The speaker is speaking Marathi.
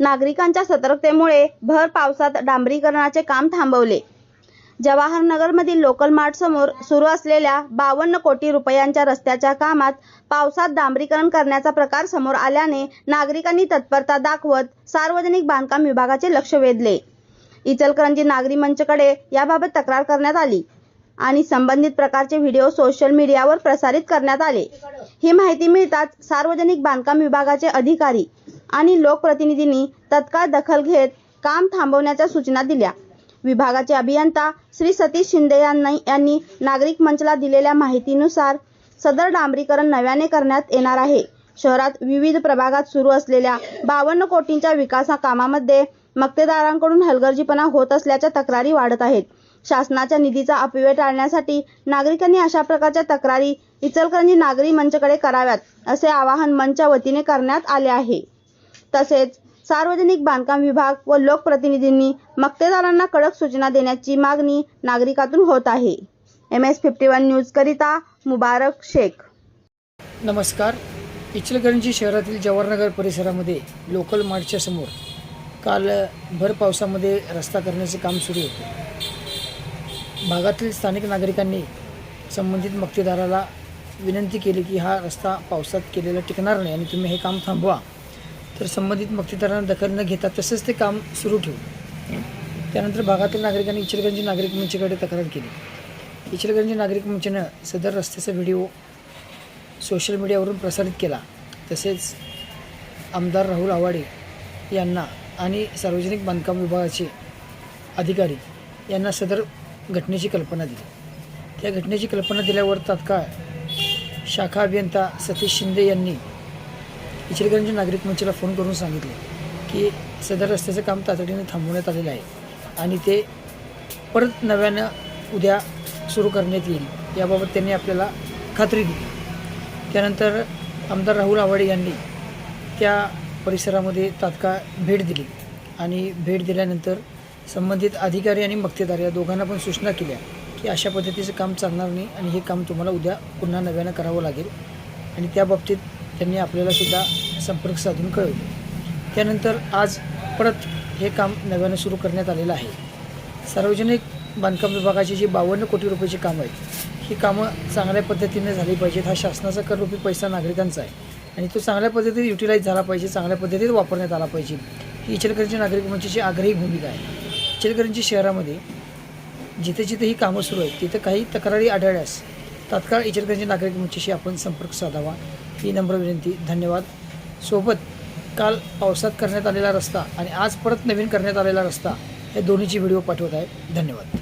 नागरिकांच्या सतर्कतेमुळे भर पावसात डांबरीकरणाचे काम थांबवले. जवाहरनगरमधील लोकल मार्ट समोर सुरू असलेल्या बावन्न कोटी रुपयांच्या रस्त्याच्या कामात पावसात डांबरीकरण करण्याचा प्रकार समोर आल्याने नागरिकांनी तत्परता दाखवत सार्वजनिक बांधकाम विभागाचे लक्ष वेधले. इचलकरंजी नागरी मंचकडे याबाबत तक्रार करण्यात आली आणि संबंधित प्रकारचे व्हिडिओ सोशल मीडियावर प्रसारित करण्यात आले. ही माहिती मिळताच सार्वजनिक बांधकाम विभागाचे अधिकारी आणि लोकप्रतिनिधींनी तत्काळ दखल घेत काम थांबवण्याच्या सूचना दिल्या. विभागाचे अभियंता श्री सतीश शिंदे यांनी यांनी नागरिक मंचला दिलेल्या माहितीनुसार सदर डांबरीकरण नव्याने करण्यात येणार आहे. शहरात विविध प्रभागात सुरू असलेल्या बावन्न कोटींच्या विकास कामामध्ये मक्तेदारांकडून हलगर्जीपणा होत असल्याच्या तक्रारी वाढत आहेत. शासनाच्या निधीचा अपव्यय टाळण्यासाठी नागरिकांनी अशा प्रकारच्या तक्रारी इचलकरंजी नागरी मंचकडे कराव्यात असे आवाहन मंचच्या वतीने करण्यात आले आहे. तसेच सार्वजनिक बांधकाम विभाग व लोकप्रतिनिधींनी मक्तेदारांना कडक सूचना देण्याची मागणी नागरिकातून होत आहे. M S fifty one news करिता मुबारक शेख. नमस्कार. इचलकरंजी शहरातील जवाहरनगर परिसरामध्ये लोकल मार्टच्या समोर काल भर पावसामध्ये रस्ता करण्याचे काम सुरू होते. भागातील स्थानिक नागरिकांनी संबंधित मक्तेदाराला विनंती केली की हा रस्ता पावसात केलेला टिकणार नाही आणि तुम्ही हे काम थांबवा. तर संबंधित मक्तेदारांना दखल न घेता तसंच ते काम सुरू ठेवू त्यानंतर भागातील नागरिकांनी इचलगंजी नागरिक मंचकडे तक्रार केली. इचलगंजी नागरिक मंचनं सदर रस्त्याचा व्हिडिओ सोशल मीडियावरून प्रसारित केला. तसेच आमदार राहुल आवाडे यांना आणि सार्वजनिक बांधकाम विभागाचे अधिकारी यांना सदर घटनेची कल्पना दिली. त्या घटनेची कल्पना दिल्यावर तात्काळ शाखा अभियंता सतीश शिंदे यांनी इचलकरंजी नागरिक मंचला फोन करून सांगितले की सदर रस्त्याचं काम तातडीने थांबवण्यात आलेलं आहे आणि ते परत नव्यानं उद्या सुरू करण्यात येईल याबाबत त्यांनी आपल्याला खात्री दिली. त्यानंतर आमदार राहुल आवाडे यांनी त्या परिसरामध्ये तात्काळ भेट दिली आणि भेट दिल्यानंतर संबंधित अधिकारी आणि मक्तेदार या दोघांना पण सूचना केल्या की अशा पद्धतीचं काम चालणार नाही आणि हे काम तुम्हाला उद्या पुन्हा नव्यानं करावं लागेल आणि त्या बाबतीत त्यांनी आपल्याला सुद्धा संपर्क साधून कळवले. त्यानंतर आज परत हे काम नव्यानं सुरू करण्यात आलेलं आहे. सार्वजनिक बांधकाम विभागाची जी बावन्न कोटी रुपयाची कामं आहेत ही कामं चांगल्या पद्धतीने झाली पाहिजेत हा शासनाचा कररूपी पैसा नागरिकांचा आहे. आणि तो चांगल्या पद्धतीने युटिलाइज झाला पाहिजे चांगल्या पद्धतीत वापरण्यात आला पाहिजे. ही इचलकरंजी नागरिक मंचाची आग्रही भूमिका आहे. इचलकरंजी शहरामध्ये जिथे जिथे ही कामं सुरू आहेत तिथं काही तक्रारी आढळल्यास तात्काळ इचलकरंजी नागरिक मंचाशी आपण संपर्क साधावा. ही नम्र विनंती. धन्यवाद. सोबत काल पावसात करण्यात आलेला रस्ता आणि आज परत नवीन करण्यात आलेला रस्ता हे दोन्हीची व्हिडिओ पाठवत आहे धन्यवाद.